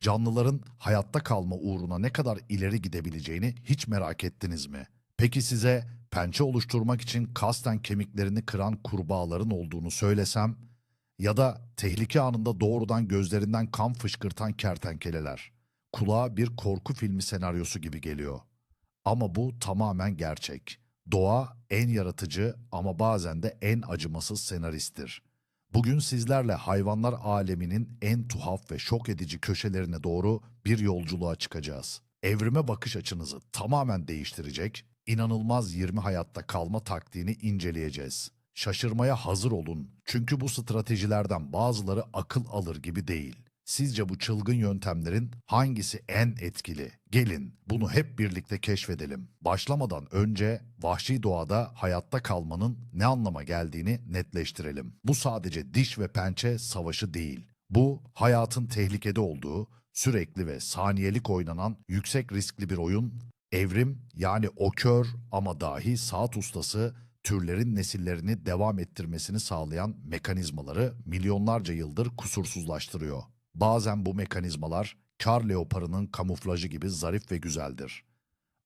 Canlıların hayatta kalma uğruna ne kadar ileri gidebileceğini hiç merak ettiniz mi? Peki size pençe oluşturmak için kasten kemiklerini kıran kurbağaların olduğunu söylesem ya da tehlike anında doğrudan gözlerinden kan fışkırtan kertenkeleler. Kulağa bir korku filmi senaryosu gibi geliyor. Ama bu tamamen gerçek. Doğa en yaratıcı ama bazen de en acımasız senaristtir. Bugün sizlerle hayvanlar aleminin en tuhaf ve şok edici köşelerine doğru bir yolculuğa çıkacağız. Evrime bakış açınızı tamamen değiştirecek, inanılmaz 20 hayatta kalma taktiğini inceleyeceğiz. Şaşırmaya hazır olun çünkü bu stratejilerden bazıları akıl alır gibi değil. Sizce bu çılgın yöntemlerin hangisi en etkili? Gelin bunu hep birlikte keşfedelim. Başlamadan önce vahşi doğada hayatta kalmanın ne anlama geldiğini netleştirelim. Bu sadece diş ve pençe savaşı değil. Bu hayatın tehlikede olduğu, sürekli ve saniyelik oynanan yüksek riskli bir oyun. Evrim yani o kör ama dahi saat ustası türlerin nesillerini devam ettirmesini sağlayan mekanizmaları milyonlarca yıldır kusursuzlaştırıyor. Bazen bu mekanizmalar kar leoparının kamuflajı gibi zarif ve güzeldir.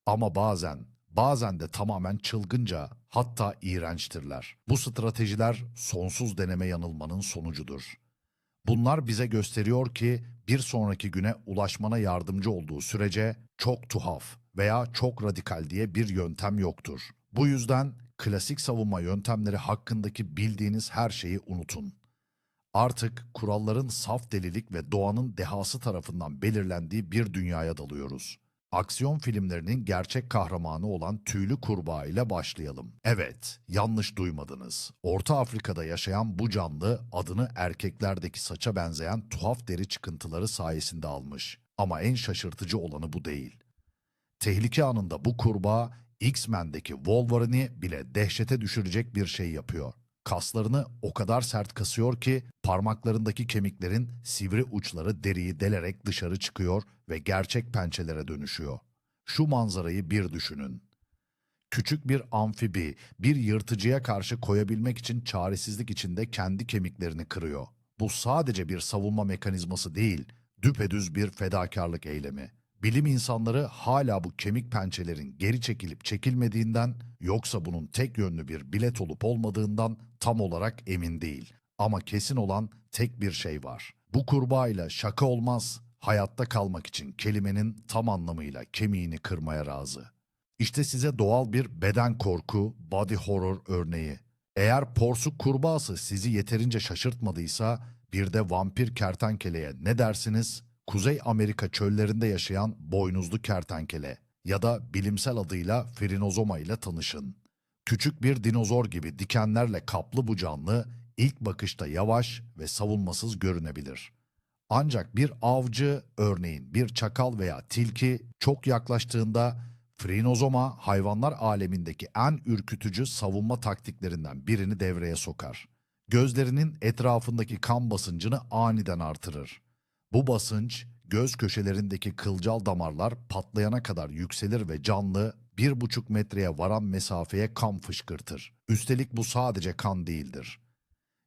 Ama bazen, bazen de tamamen çılgınca hatta iğrençtirler. Bu stratejiler sonsuz deneme yanılmanın sonucudur. Bunlar bize gösteriyor ki bir sonraki güne ulaşmana yardımcı olduğu sürece çok tuhaf veya çok radikal diye bir yöntem yoktur. Bu yüzden klasik savunma yöntemleri hakkındaki bildiğiniz her şeyi unutun. Artık kuralların saf delilik ve doğanın dehası tarafından belirlendiği bir dünyaya dalıyoruz. Aksiyon filmlerinin gerçek kahramanı olan tüylü kurbağa ile başlayalım. Evet, yanlış duymadınız. Orta Afrika'da yaşayan bu canlı adını erkeklerdeki saça benzeyen tuhaf deri çıkıntıları sayesinde almış. Ama en şaşırtıcı olanı bu değil. Tehlike anında bu kurbağa X-Men'deki Wolverine'i bile dehşete düşürecek bir şey yapıyor. Kaslarını o kadar sert kasıyor ki parmaklarındaki kemiklerin sivri uçları deriyi delerek dışarı çıkıyor ve gerçek pençelere dönüşüyor. Şu manzarayı bir düşünün. Küçük bir amfibi bir yırtıcıya karşı koyabilmek için çaresizlik içinde kendi kemiklerini kırıyor. Bu sadece bir savunma mekanizması değil, düpedüz bir fedakarlık eylemi. Bilim insanları hala bu kemik pençelerin geri çekilip çekilmediğinden yoksa bunun tek yönlü bir bilet olup olmadığından tam olarak emin değil. Ama kesin olan tek bir şey var. Bu kurbağayla şaka olmaz. Hayatta kalmak için kelimenin tam anlamıyla kemiğini kırmaya razı. İşte size doğal bir beden korku, body horror örneği. Eğer porsuk kurbağası sizi yeterince şaşırtmadıysa bir de vampir kertenkeleye ne dersiniz? Kuzey Amerika çöllerinde yaşayan boynuzlu kertenkele ya da bilimsel adıyla Frinozoma ile tanışın. Küçük bir dinozor gibi dikenlerle kaplı bu canlı ilk bakışta yavaş ve savunmasız görünebilir. Ancak bir avcı, örneğin bir çakal veya tilki çok yaklaştığında Frinozoma hayvanlar alemindeki en ürkütücü savunma taktiklerinden birini devreye sokar. Gözlerinin etrafındaki kan basıncını aniden artırır. Bu basınç göz köşelerindeki kılcal damarlar patlayana kadar yükselir ve canlı bir buçuk metreye varan mesafeye kan fışkırtır. Üstelik bu sadece kan değildir.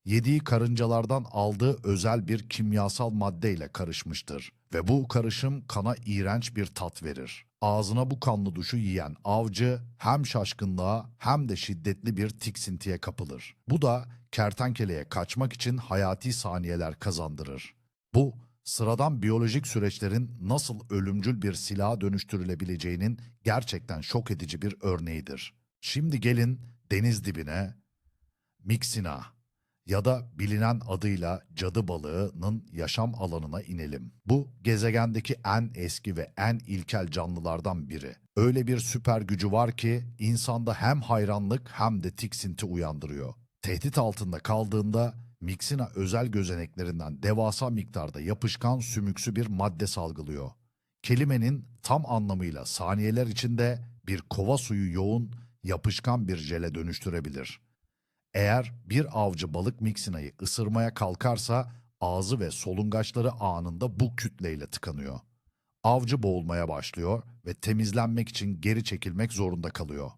Yediği karıncalardan aldığı özel bir kimyasal maddeyle karışmıştır ve bu karışım kana iğrenç bir tat verir. Ağzına bu kanlı duşu yiyen avcı hem şaşkınlığa hem de şiddetli bir tiksintiye kapılır. Bu da kertenkeleye kaçmak için hayati saniyeler kazandırır. Bu sıradan biyolojik süreçlerin nasıl ölümcül bir silaha dönüştürülebileceğinin gerçekten şok edici bir örneğidir. Şimdi gelin deniz dibine, Mixina ya da bilinen adıyla cadı balığının yaşam alanına inelim. Bu gezegendeki en eski ve en ilkel canlılardan biri. Öyle bir süper gücü var ki insanda hem hayranlık hem de tiksinti uyandırıyor. Tehdit altında kaldığında Mixina özel gözeneklerinden devasa miktarda yapışkan sümüksü bir madde salgılıyor. Kelimenin tam anlamıyla saniyeler içinde bir kova suyu yoğun, yapışkan bir jele dönüştürebilir. Eğer bir avcı balık miksinayı ısırmaya kalkarsa ağzı ve solungaçları anında bu kütleyle tıkanıyor. Avcı boğulmaya başlıyor ve temizlenmek için geri çekilmek zorunda kalıyor.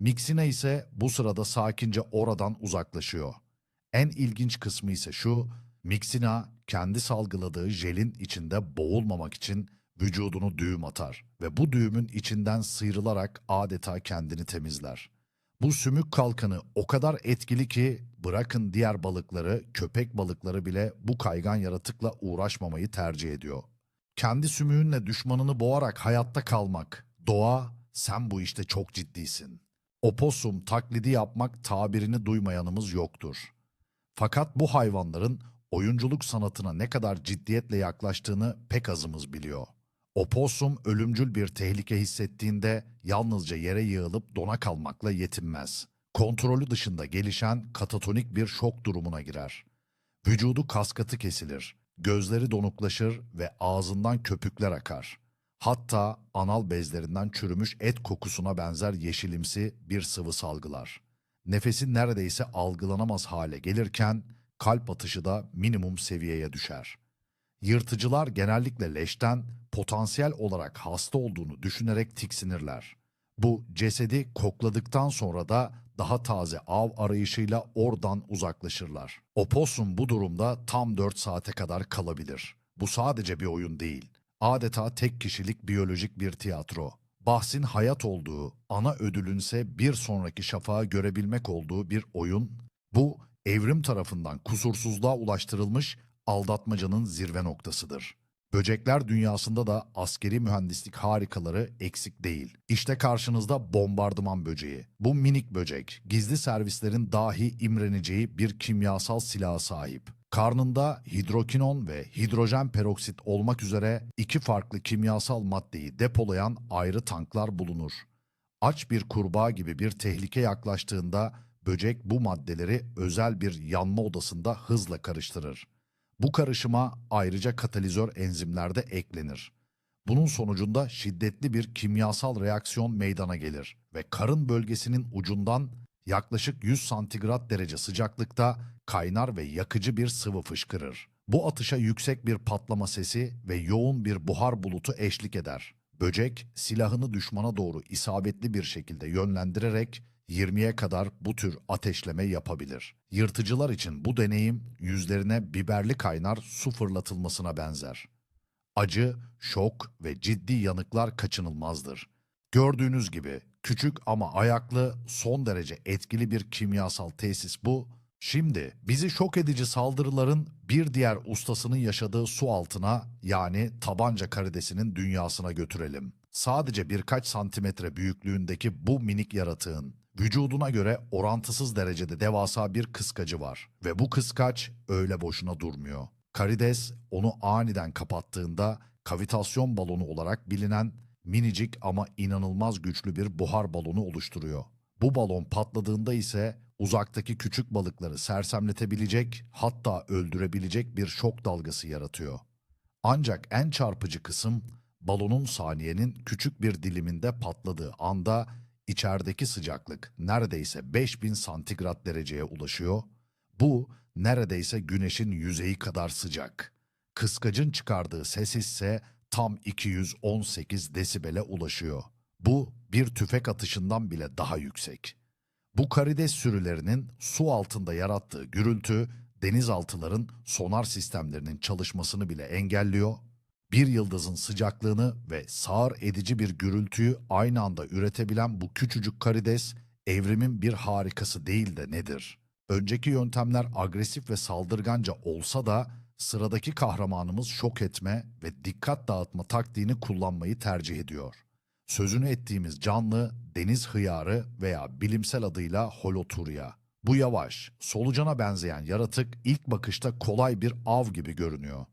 Miksina ise bu sırada sakince oradan uzaklaşıyor. En ilginç kısmı ise şu, Mixina kendi salgıladığı jelin içinde boğulmamak için vücudunu düğüm atar ve bu düğümün içinden sıyrılarak adeta kendini temizler. Bu sümük kalkanı o kadar etkili ki bırakın diğer balıkları, köpek balıkları bile bu kaygan yaratıkla uğraşmamayı tercih ediyor. Kendi sümüğünle düşmanını boğarak hayatta kalmak. Doğa, sen bu işte çok ciddisin. Oposum taklidi yapmak tabirini duymayanımız yoktur. Fakat bu hayvanların oyunculuk sanatına ne kadar ciddiyetle yaklaştığını pek azımız biliyor. Opossum ölümcül bir tehlike hissettiğinde yalnızca yere yığılıp dona kalmakla yetinmez. Kontrolü dışında gelişen katatonik bir şok durumuna girer. Vücudu kaskatı kesilir, gözleri donuklaşır ve ağzından köpükler akar. Hatta anal bezlerinden çürümüş et kokusuna benzer yeşilimsi bir sıvı salgılar. Nefesi neredeyse algılanamaz hale gelirken kalp atışı da minimum seviyeye düşer. Yırtıcılar genellikle leşten potansiyel olarak hasta olduğunu düşünerek tiksinirler. Bu cesedi kokladıktan sonra da daha taze av arayışıyla oradan uzaklaşırlar. Opossum bu durumda tam 4 saate kadar kalabilir. Bu sadece bir oyun değil. Adeta tek kişilik biyolojik bir tiyatro. Bahsin hayat olduğu, ana ödülünse bir sonraki şafağı görebilmek olduğu bir oyun. Bu evrim tarafından kusursuzluğa ulaştırılmış aldatmacanın zirve noktasıdır. Böcekler dünyasında da askeri mühendislik harikaları eksik değil. İşte karşınızda bombardıman böceği. Bu minik böcek, gizli servislerin dahi imreneceği bir kimyasal silaha sahip. Karnında hidrokinon ve hidrojen peroksit olmak üzere iki farklı kimyasal maddeyi depolayan ayrı tanklar bulunur. Aç bir kurbağa gibi bir tehlike yaklaştığında böcek bu maddeleri özel bir yanma odasında hızla karıştırır. Bu karışıma ayrıca katalizör enzimler de eklenir. Bunun sonucunda şiddetli bir kimyasal reaksiyon meydana gelir ve karın bölgesinin ucundan yaklaşık 100 santigrat derece sıcaklıkta kaynar ve yakıcı bir sıvı fışkırır. Bu atışa yüksek bir patlama sesi ve yoğun bir buhar bulutu eşlik eder. Böcek silahını düşmana doğru isabetli bir şekilde yönlendirerek 20'ye kadar bu tür ateşleme yapabilir. Yırtıcılar için bu deneyim yüzlerine biberli kaynar su fırlatılmasına benzer. Acı, şok ve ciddi yanıklar kaçınılmazdır. Gördüğünüz gibi küçük ama ayaklı, son derece etkili bir kimyasal tesis bu. Şimdi bizi şok edici saldırıların bir diğer ustasının yaşadığı su altına yani tabanca karidesinin dünyasına götürelim. Sadece birkaç santimetre büyüklüğündeki bu minik yaratığın vücuduna göre orantısız derecede devasa bir kıskacı var ve bu kıskaç öyle boşuna durmuyor. Karides onu aniden kapattığında kavitasyon balonu olarak bilinen minicik ama inanılmaz güçlü bir buhar balonu oluşturuyor. Bu balon patladığında ise uzaktaki küçük balıkları sersemletebilecek hatta öldürebilecek bir şok dalgası yaratıyor. Ancak en çarpıcı kısım balonun saniyenin küçük bir diliminde patladığı anda içerideki sıcaklık neredeyse 5000 santigrat dereceye ulaşıyor. Bu neredeyse güneşin yüzeyi kadar sıcak. Kıskacın çıkardığı ses ise tam 218 desibele ulaşıyor. Bu bir tüfek atışından bile daha yüksek. Bu karides sürülerinin su altında yarattığı gürültü denizaltıların sonar sistemlerinin çalışmasını bile engelliyor. Bir yıldızın sıcaklığını ve sağır edici bir gürültüyü aynı anda üretebilen bu küçücük karides evrimin bir harikası değil de nedir? Önceki yöntemler agresif ve saldırganca olsa da sıradaki kahramanımız şok etme ve dikkat dağıtma taktiğini kullanmayı tercih ediyor. Sözünü ettiğimiz canlı deniz hıyarı veya bilimsel adıyla holoturya. Bu yavaş, solucana benzeyen yaratık ilk bakışta kolay bir av gibi görünüyor.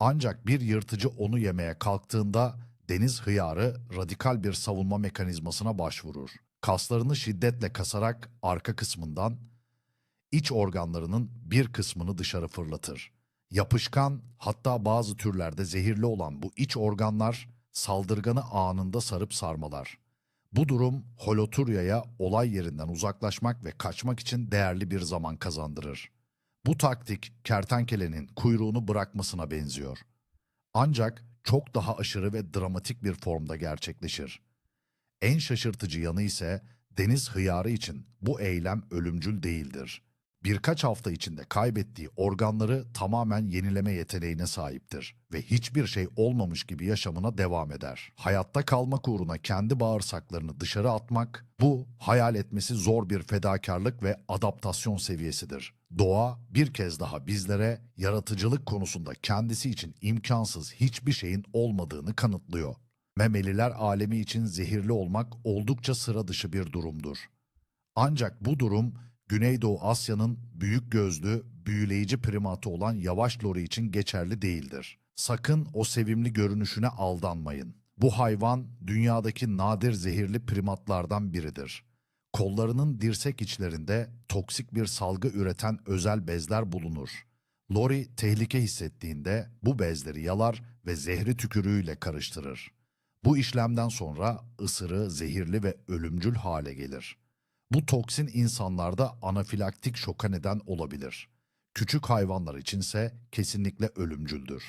Ancak bir yırtıcı onu yemeye kalktığında deniz hıyarı radikal bir savunma mekanizmasına başvurur. Kaslarını şiddetle kasarak arka kısmından iç organlarının bir kısmını dışarı fırlatır. Yapışkan hatta bazı türlerde zehirli olan bu iç organlar saldırganı anında sarıp sarmalar. Bu durum Holoturya'ya olay yerinden uzaklaşmak ve kaçmak için değerli bir zaman kazandırır. Bu taktik kertenkelenin kuyruğunu bırakmasına benziyor. Ancak çok daha aşırı ve dramatik bir formda gerçekleşir. En şaşırtıcı yanı ise deniz hıyarı için bu eylem ölümcül değildir. Birkaç hafta içinde kaybettiği organları tamamen yenileme yeteneğine sahiptir ve hiçbir şey olmamış gibi yaşamına devam eder. Hayatta kalmak uğruna kendi bağırsaklarını dışarı atmak, bu hayal etmesi zor bir fedakarlık ve adaptasyon seviyesidir. Doğa bir kez daha bizlere yaratıcılık konusunda kendisi için imkansız hiçbir şeyin olmadığını kanıtlıyor. Memeliler alemi için zehirli olmak oldukça sıra dışı bir durumdur. Ancak bu durum Güneydoğu Asya'nın büyük gözlü, büyüleyici primatı olan yavaş lori için geçerli değildir. Sakın o sevimli görünüşüne aldanmayın. Bu hayvan dünyadaki nadir zehirli primatlardan biridir. Kollarının dirsek içlerinde toksik bir salgı üreten özel bezler bulunur. Lori tehlike hissettiğinde bu bezleri yalar ve zehri tükürüğüyle karıştırır. Bu işlemden sonra ısırı zehirli ve ölümcül hale gelir. Bu toksin insanlarda anafilaktik şoka neden olabilir. Küçük hayvanlar içinse kesinlikle ölümcüldür.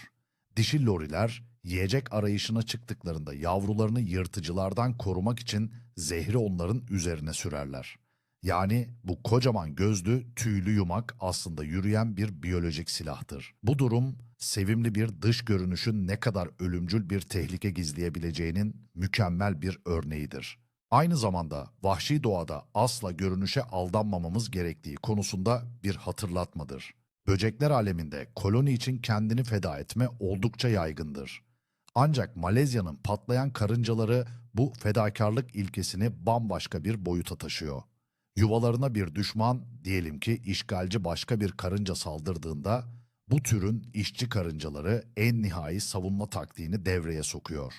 Dişi loriler yiyecek arayışına çıktıklarında yavrularını yırtıcılardan korumak için zehri onların üzerine sürerler. Yani bu kocaman gözlü, tüylü yumak aslında yürüyen bir biyolojik silahtır. Bu durum sevimli bir dış görünüşün ne kadar ölümcül bir tehlike gizleyebileceğinin mükemmel bir örneğidir. Aynı zamanda vahşi doğada asla görünüşe aldanmamamız gerektiği konusunda bir hatırlatmadır. Böcekler aleminde koloni için kendini feda etme oldukça yaygındır. Ancak Malezya'nın patlayan karıncaları bu fedakarlık ilkesini bambaşka bir boyuta taşıyor. Yuvalarına bir düşman, diyelim ki işgalci başka bir karınca saldırdığında bu türün işçi karıncaları en nihai savunma taktiğini devreye sokuyor.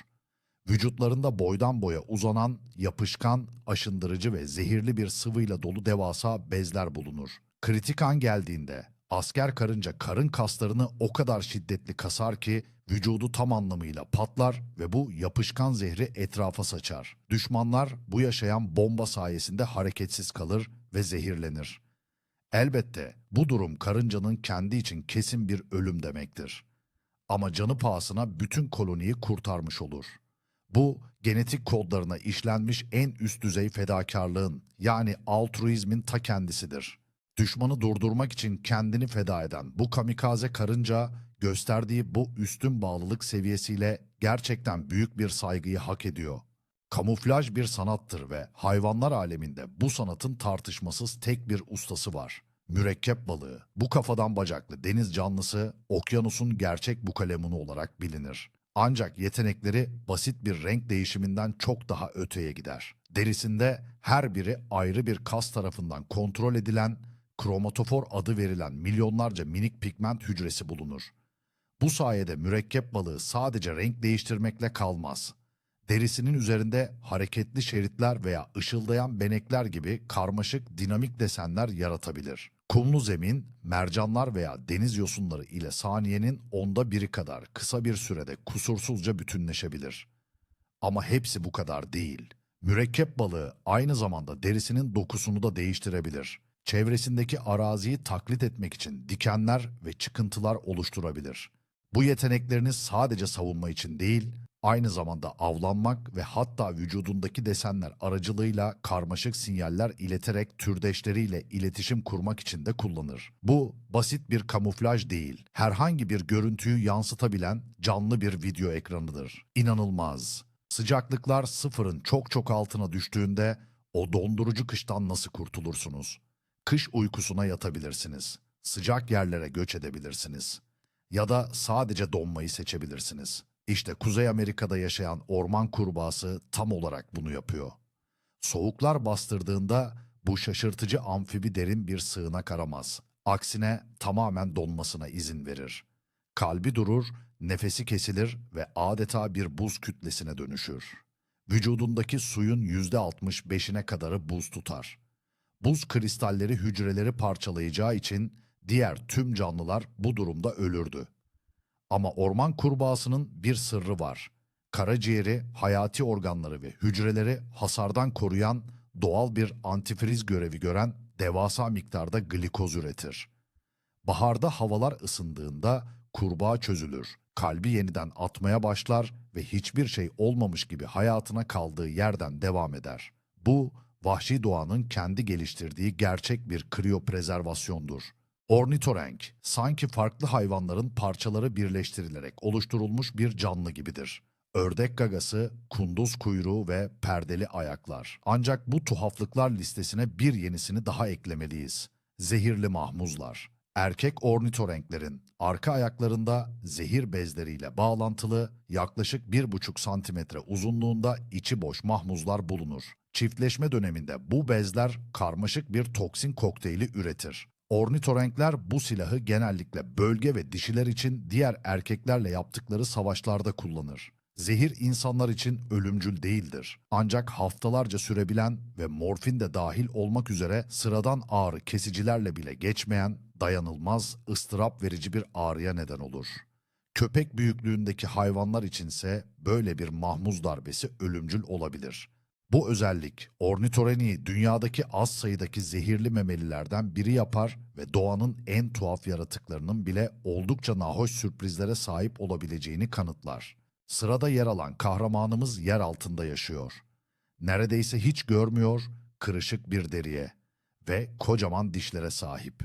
Vücutlarında boydan boya uzanan, yapışkan, aşındırıcı ve zehirli bir sıvıyla dolu devasa bezler bulunur. Kritik an geldiğinde asker karınca karın kaslarını o kadar şiddetli kasar ki vücudu tam anlamıyla patlar ve bu yapışkan zehri etrafa saçar. Düşmanlar bu yaşayan bomba sayesinde hareketsiz kalır ve zehirlenir. Elbette bu durum karıncanın kendi için kesin bir ölüm demektir. Ama canı pahasına bütün koloniyi kurtarmış olur. Bu genetik kodlarına işlenmiş en üst düzey fedakarlığın yani altruizmin ta kendisidir. Düşmanı durdurmak için kendini feda eden bu kamikaze karınca gösterdiği bu üstün bağlılık seviyesiyle gerçekten büyük bir saygıyı hak ediyor. Kamuflaj bir sanattır ve hayvanlar aleminde bu sanatın tartışmasız tek bir ustası var. Mürekkep balığı, bu kafadan bacaklı deniz canlısı okyanusun gerçek bukalemunu olarak bilinir. Ancak yetenekleri basit bir renk değişiminden çok daha öteye gider. Derisinde her biri ayrı bir kas tarafından kontrol edilen, kromatofor adı verilen milyonlarca minik pigment hücresi bulunur. Bu sayede mürekkep balığı sadece renk değiştirmekle kalmaz. Derisinin üzerinde hareketli şeritler veya ışıldayan benekler gibi karmaşık dinamik desenler yaratabilir. Kumlu zemin, mercanlar veya deniz yosunları ile saniyenin onda biri kadar kısa bir sürede kusursuzca bütünleşebilir. Ama hepsi bu kadar değil. Mürekkep balığı aynı zamanda derisinin dokusunu da değiştirebilir. Çevresindeki araziyi taklit etmek için dikenler ve çıkıntılar oluşturabilir. Bu yeteneklerini sadece savunma için değil, aynı zamanda avlanmak ve hatta vücudundaki desenler aracılığıyla karmaşık sinyaller ileterek türdeşleriyle iletişim kurmak için de kullanır. Bu basit bir kamuflaj değil, herhangi bir görüntüyü yansıtabilen canlı bir video ekranıdır. İnanılmaz. Sıcaklıklar sıfırın çok çok altına düştüğünde o dondurucu kıştan nasıl kurtulursunuz? Kış uykusuna yatabilirsiniz. Sıcak yerlere göç edebilirsiniz. Ya da sadece donmayı seçebilirsiniz. İşte Kuzey Amerika'da yaşayan orman kurbağası tam olarak bunu yapıyor. Soğuklar bastırdığında bu şaşırtıcı amfibi derin bir sığınak aramaz. Aksine tamamen donmasına izin verir. Kalbi durur, nefesi kesilir ve adeta bir buz kütlesine dönüşür. Vücudundaki suyun yüzde 65'ine kadarı buz tutar. Buz kristalleri hücreleri parçalayacağı için diğer tüm canlılar bu durumda ölürdü. Ama orman kurbağasının bir sırrı var. Karaciğeri, hayati organları ve hücreleri hasardan koruyan doğal bir antifriz görevi gören devasa miktarda glikoz üretir. Baharda havalar ısındığında kurbağa çözülür, kalbi yeniden atmaya başlar ve hiçbir şey olmamış gibi hayatına kaldığı yerden devam eder. Bu vahşi doğanın kendi geliştirdiği gerçek bir kriyoprezervasyondur. Ornitorenk, sanki farklı hayvanların parçaları birleştirilerek oluşturulmuş bir canlı gibidir. Ördek gagası, kunduz kuyruğu ve perdeli ayaklar. Ancak bu tuhaflıklar listesine bir yenisini daha eklemeliyiz. Zehirli mahmuzlar. Erkek ornitorenklerin arka ayaklarında zehir bezleriyle bağlantılı yaklaşık 1,5 santimetre uzunluğunda içi boş mahmuzlar bulunur. Çiftleşme döneminde bu bezler karmaşık bir toksin kokteyli üretir. Ornitorenkler bu silahı genellikle bölge ve dişiler için diğer erkeklerle yaptıkları savaşlarda kullanır. Zehir insanlar için ölümcül değildir. Ancak haftalarca sürebilen ve morfin de dahil olmak üzere sıradan ağrı kesicilerle bile geçmeyen dayanılmaz, ıstırap verici bir ağrıya neden olur. Köpek büyüklüğündeki hayvanlar içinse böyle bir mahmuz darbesi ölümcül olabilir. Bu özellik ornitoreni dünyadaki az sayıdaki zehirli memelilerden biri yapar ve doğanın en tuhaf yaratıklarının bile oldukça nahoş sürprizlere sahip olabileceğini kanıtlar. Sırada yer alan kahramanımız yer altında yaşıyor. Neredeyse hiç görmüyor, kırışık bir deriye ve kocaman dişlere sahip.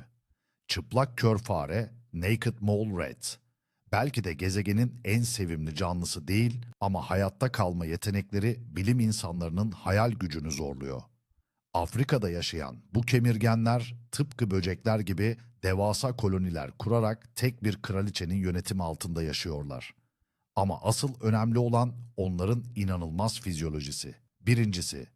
Çıplak kör fare, Naked Mole Rat. Belki de gezegenin en sevimli canlısı değil ama hayatta kalma yetenekleri bilim insanlarının hayal gücünü zorluyor. Afrika'da yaşayan bu kemirgenler tıpkı böcekler gibi devasa koloniler kurarak tek bir kraliçenin yönetimi altında yaşıyorlar. Ama asıl önemli olan onların inanılmaz fizyolojisi. Birincisi,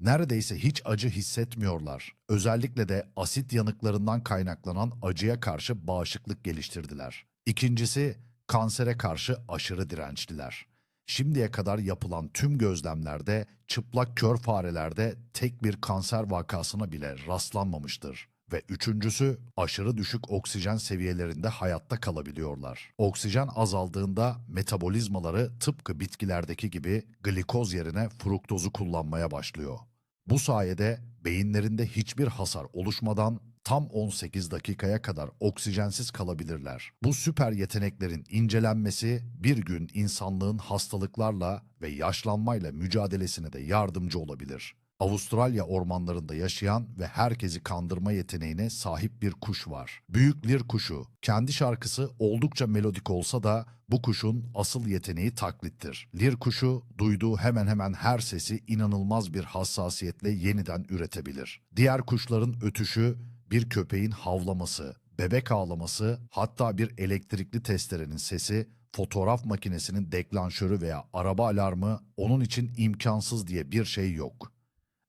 neredeyse hiç acı hissetmiyorlar. Özellikle de asit yanıklarından kaynaklanan acıya karşı bağışıklık geliştirdiler. İkincisi, kansere karşı aşırı dirençliler. Şimdiye kadar yapılan tüm gözlemlerde çıplak kör farelerde tek bir kanser vakasına bile rastlanmamıştır. Ve üçüncüsü aşırı düşük oksijen seviyelerinde hayatta kalabiliyorlar. Oksijen azaldığında metabolizmaları tıpkı bitkilerdeki gibi glikoz yerine fruktozu kullanmaya başlıyor. Bu sayede beyinlerinde hiçbir hasar oluşmadan tam 18 dakikaya kadar oksijensiz kalabilirler. Bu süper yeteneklerin incelenmesi bir gün insanlığın hastalıklarla ve yaşlanmayla mücadelesine de yardımcı olabilir. Avustralya ormanlarında yaşayan ve herkesi kandırma yeteneğine sahip bir kuş var. Büyük lir kuşu. Kendi şarkısı oldukça melodik olsa da bu kuşun asıl yeteneği taklittir. Lir kuşu duyduğu hemen hemen her sesi inanılmaz bir hassasiyetle yeniden üretebilir. Diğer kuşların ötüşü, bir köpeğin havlaması, bebek ağlaması, hatta bir elektrikli testerenin sesi, fotoğraf makinesinin deklanşörü veya araba alarmı onun için imkansız diye bir şey yok.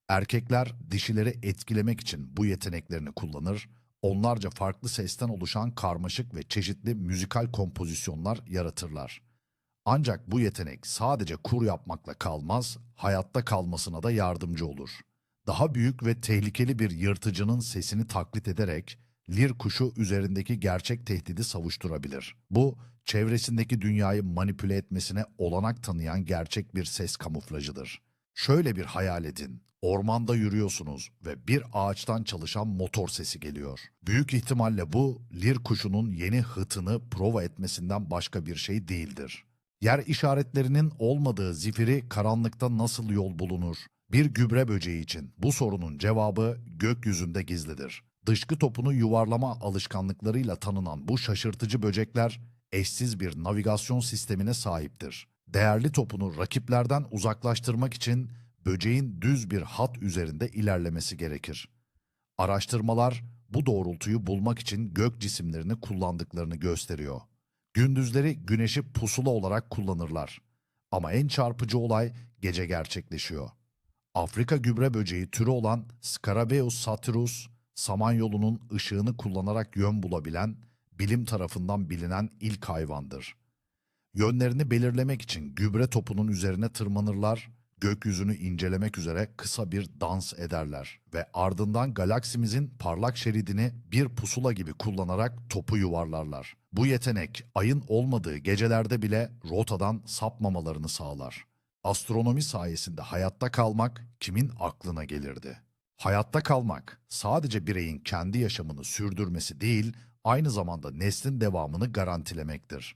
Erkekler dişileri etkilemek için bu yeteneklerini kullanır, onlarca farklı sesten oluşan karmaşık ve çeşitli müzikal kompozisyonlar yaratırlar. Ancak bu yetenek sadece kur yapmakla kalmaz, hayatta kalmasına da yardımcı olur. Daha büyük ve tehlikeli bir yırtıcının sesini taklit ederek lir kuşu üzerindeki gerçek tehdidi savuşturabilir. Bu, çevresindeki dünyayı manipüle etmesine olanak tanıyan gerçek bir ses kamuflajıdır. Şöyle bir hayal edin. Ormanda yürüyorsunuz ve bir ağaçtan çalışan motor sesi geliyor. Büyük ihtimalle bu lir kuşunun yeni hıtını prova etmesinden başka bir şey değildir. Yer işaretlerinin olmadığı zifiri karanlıkta nasıl yol bulunur? Bir gübre böceği için bu sorunun cevabı gökyüzünde gizlidir. Dışkı topunu yuvarlama alışkanlıklarıyla tanınan bu şaşırtıcı böcekler eşsiz bir navigasyon sistemine sahiptir. Değerli topunu rakiplerden uzaklaştırmak için böceğin düz bir hat üzerinde ilerlemesi gerekir. Araştırmalar bu doğrultuyu bulmak için gök cisimlerini kullandıklarını gösteriyor. Gündüzleri güneşi pusula olarak kullanırlar. Ama en çarpıcı olay gece gerçekleşiyor. Afrika gübre böceği türü olan Scarabeus satyrus, Samanyolu'nun ışığını kullanarak yön bulabilen, bilim tarafından bilinen ilk hayvandır. Yönlerini belirlemek için gübre topunun üzerine tırmanırlar, gökyüzünü incelemek üzere kısa bir dans ederler ve ardından galaksimizin parlak şeridini bir pusula gibi kullanarak topu yuvarlarlar. Bu yetenek ayın olmadığı gecelerde bile rotadan sapmamalarını sağlar. Astronomi sayesinde hayatta kalmak kimin aklına gelirdi? Hayatta kalmak sadece bireyin kendi yaşamını sürdürmesi değil, aynı zamanda neslin devamını garantilemektir.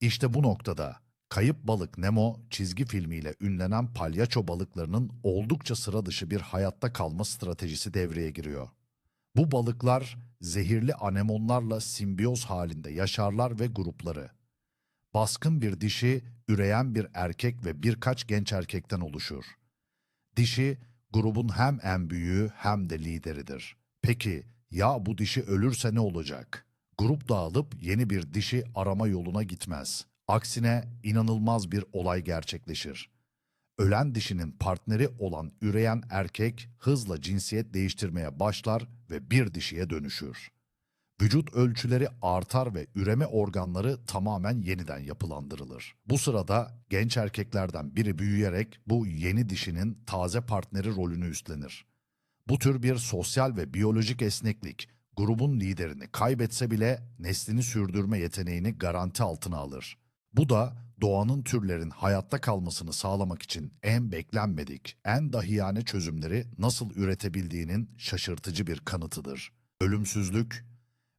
İşte bu noktada Kayıp Balık Nemo çizgi filmiyle ünlenen palyaço balıklarının oldukça sıra dışı bir hayatta kalma stratejisi devreye giriyor. Bu balıklar zehirli anemonlarla simbiyoz halinde yaşarlar ve grupları. Baskın bir dişi, üreyen bir erkek ve birkaç genç erkekten oluşur. Dişi, grubun hem en büyüğü hem de lideridir. Peki ya bu dişi ölürse ne olacak? Grup dağılıp yeni bir dişi arama yoluna gitmez. Aksine inanılmaz bir olay gerçekleşir. Ölen dişinin partneri olan üreyen erkek hızla cinsiyet değiştirmeye başlar ve bir dişiye dönüşür. Vücut ölçüleri artar ve üreme organları tamamen yeniden yapılandırılır. Bu sırada genç erkeklerden biri büyüyerek bu yeni dişinin taze partneri rolünü üstlenir. Bu tür bir sosyal ve biyolojik esneklik grubun liderini kaybetse bile neslini sürdürme yeteneğini garanti altına alır. Bu da doğanın türlerin hayatta kalmasını sağlamak için en beklenmedik, en dahiyane çözümleri nasıl üretebildiğinin şaşırtıcı bir kanıtıdır. Ölümsüzlük,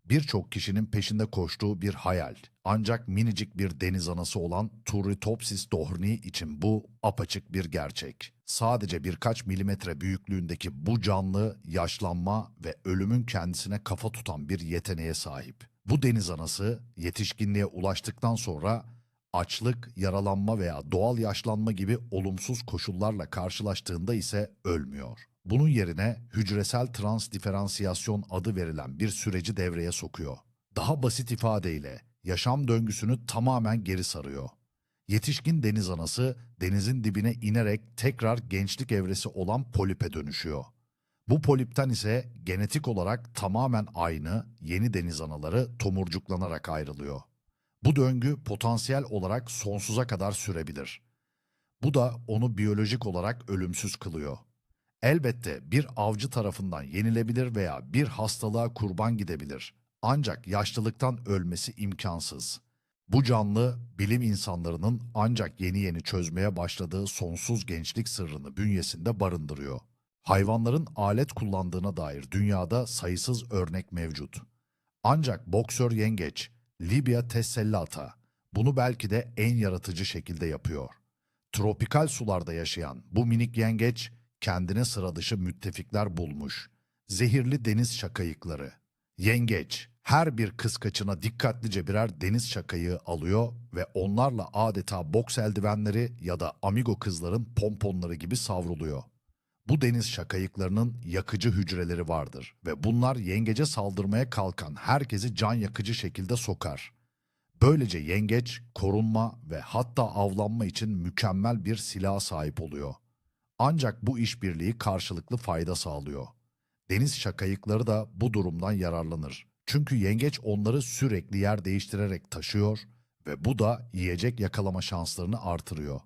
birçok kişinin peşinde koştuğu bir hayal. Ancak minicik bir deniz anası olan Turritopsis dohrni için bu apaçık bir gerçek. Sadece birkaç milimetre büyüklüğündeki bu canlı, yaşlanma ve ölümün kendisine kafa tutan bir yeteneğe sahip. Bu deniz anası yetişkinliğe ulaştıktan sonra açlık, yaralanma veya doğal yaşlanma gibi olumsuz koşullarla karşılaştığında ise ölmüyor. Bunun yerine hücresel transdiferansiyasyon adı verilen bir süreci devreye sokuyor. Daha basit ifadeyle yaşam döngüsünü tamamen geri sarıyor. Yetişkin deniz anası denizin dibine inerek tekrar gençlik evresi olan polipe dönüşüyor. Bu polipten ise genetik olarak tamamen aynı yeni deniz anaları tomurcuklanarak ayrılıyor. Bu döngü potansiyel olarak sonsuza kadar sürebilir. Bu da onu biyolojik olarak ölümsüz kılıyor. Elbette bir avcı tarafından yenilebilir veya bir hastalığa kurban gidebilir. Ancak yaşlılıktan ölmesi imkansız. Bu canlı bilim insanlarının ancak yeni yeni çözmeye başladığı sonsuz gençlik sırrını bünyesinde barındırıyor. Hayvanların alet kullandığına dair dünyada sayısız örnek mevcut. Ancak boksör yengeç Libya tessellata bunu belki de en yaratıcı şekilde yapıyor. Tropikal sularda yaşayan bu minik yengeç kendine sıra dışı müttefikler bulmuş. Zehirli deniz şakayıkları. Yengeç her bir kıskaçına dikkatlice birer deniz şakayığı alıyor ve onlarla adeta boks eldivenleri ya da amigo kızların pomponları gibi savruluyor. Bu deniz şakayıklarının yakıcı hücreleri vardır ve bunlar yengece saldırmaya kalkan herkesi can yakıcı şekilde sokar. Böylece yengeç korunma ve hatta avlanma için mükemmel bir silah sahip oluyor. Ancak bu işbirliği karşılıklı fayda sağlıyor. Deniz şakayıkları da bu durumdan yararlanır. Çünkü yengeç onları sürekli yer değiştirerek taşıyor ve bu da yiyecek yakalama şanslarını artırıyor.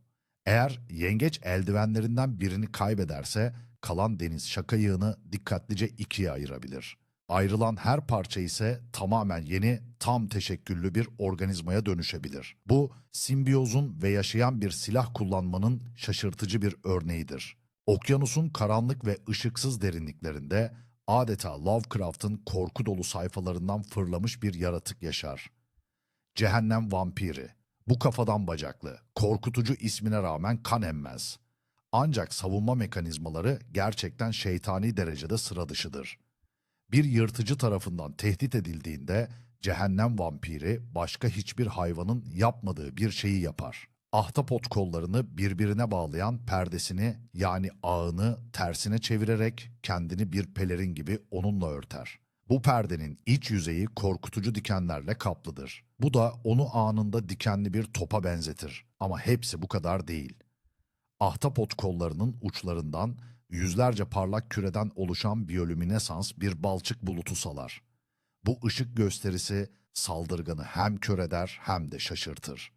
Eğer yengeç eldivenlerinden birini kaybederse kalan deniz şaka yığını dikkatlice ikiye ayırabilir. Ayrılan her parça ise tamamen yeni, tam teşekküllü bir organizmaya dönüşebilir. Bu, simbiyozun ve yaşayan bir silah kullanmanın şaşırtıcı bir örneğidir. Okyanusun karanlık ve ışıksız derinliklerinde adeta Lovecraft'ın korku dolu sayfalarından fırlamış bir yaratık yaşar. Cehennem vampiri. Bu kafadan bacaklı, korkutucu ismine rağmen kan emmez. Ancak savunma mekanizmaları gerçekten şeytani derecede sıra dışıdır. Bir yırtıcı tarafından tehdit edildiğinde cehennem vampiri başka hiçbir hayvanın yapmadığı bir şeyi yapar. Ahtapot kollarını birbirine bağlayan perdesini yani ağını tersine çevirerek kendini bir pelerin gibi onunla örter. Bu perdenin iç yüzeyi korkutucu dikenlerle kaplıdır. Bu da onu anında dikenli bir topa benzetir. Ama hepsi bu kadar değil. Ahtapot kollarının uçlarından yüzlerce parlak küreden oluşan biyolüminesans bir balçık bulutu salar. Bu ışık gösterisi saldırganı hem kör eder hem de şaşırtır.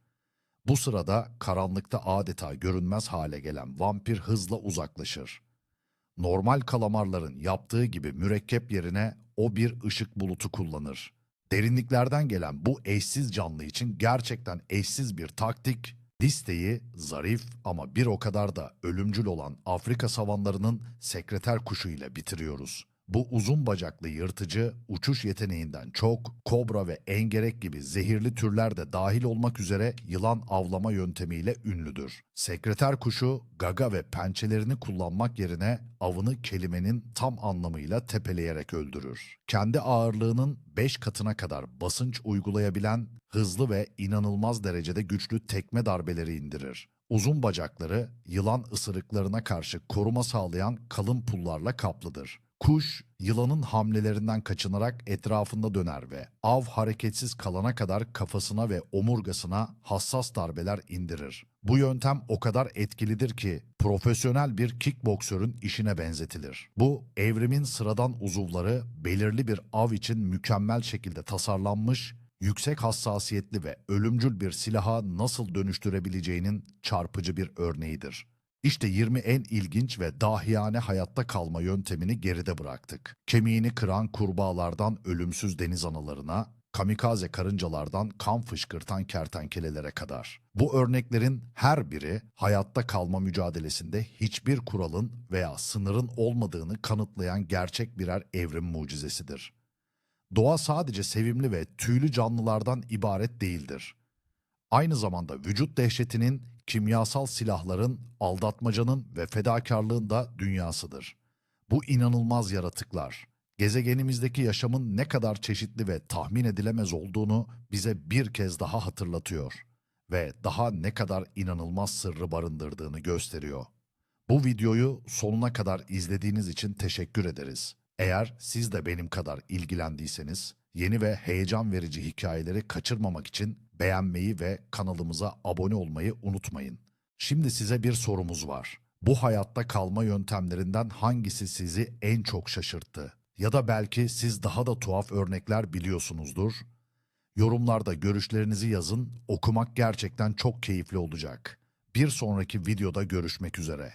Bu sırada karanlıkta adeta görünmez hale gelen vampir hızla uzaklaşır. Normal kalamarların yaptığı gibi mürekkep yerine o bir ışık bulutu kullanır. Derinliklerden gelen bu eşsiz canlı için gerçekten eşsiz bir taktik, listeyi zarif ama bir o kadar da ölümcül olan Afrika savanlarının sekreter kuşu ile bitiriyoruz. Bu uzun bacaklı yırtıcı uçuş yeteneğinden çok kobra ve engerek gibi zehirli türler de dahil olmak üzere yılan avlama yöntemiyle ünlüdür. Sekreter kuşu gaga ve pençelerini kullanmak yerine avını kelimenin tam anlamıyla tepeleyerek öldürür. Kendi ağırlığının 5 katına kadar basınç uygulayabilen hızlı ve inanılmaz derecede güçlü tekme darbeleri indirir. Uzun bacakları yılan ısırıklarına karşı koruma sağlayan kalın pullarla kaplıdır. Kuş, yılanın hamlelerinden kaçınarak etrafında döner ve av hareketsiz kalana kadar kafasına ve omurgasına hassas darbeler indirir. Bu yöntem o kadar etkilidir ki profesyonel bir kickboksörün işine benzetilir. Bu evrimin sıradan uzuvları belirli bir av için mükemmel şekilde tasarlanmış yüksek hassasiyetli ve ölümcül bir silaha nasıl dönüştürebileceğinin çarpıcı bir örneğidir. İşte 20 en ilginç ve dahiyane hayatta kalma yöntemini geride bıraktık. Kemiğini kıran kurbağalardan ölümsüz deniz analarına, kamikaze karıncalardan kan fışkırtan kertenkelelere kadar. Bu örneklerin her biri hayatta kalma mücadelesinde hiçbir kuralın veya sınırın olmadığını kanıtlayan gerçek birer evrim mucizesidir. Doğa sadece sevimli ve tüylü canlılardan ibaret değildir. Aynı zamanda vücut dehşetinin, kimyasal silahların, aldatmacanın ve fedakarlığın da dünyasıdır. Bu inanılmaz yaratıklar, gezegenimizdeki yaşamın ne kadar çeşitli ve tahmin edilemez olduğunu bize bir kez daha hatırlatıyor ve daha ne kadar inanılmaz sırrı barındırdığını gösteriyor. Bu videoyu sonuna kadar izlediğiniz için teşekkür ederiz. Eğer siz de benim kadar ilgilendiyseniz, yeni ve heyecan verici hikayeleri kaçırmamak için beğenmeyi ve kanalımıza abone olmayı unutmayın. Şimdi size bir sorumuz var. Bu hayatta kalma yöntemlerinden hangisi sizi en çok şaşırttı? Ya da belki siz daha da tuhaf örnekler biliyorsunuzdur. Yorumlarda görüşlerinizi yazın, okumak gerçekten çok keyifli olacak. Bir sonraki videoda görüşmek üzere.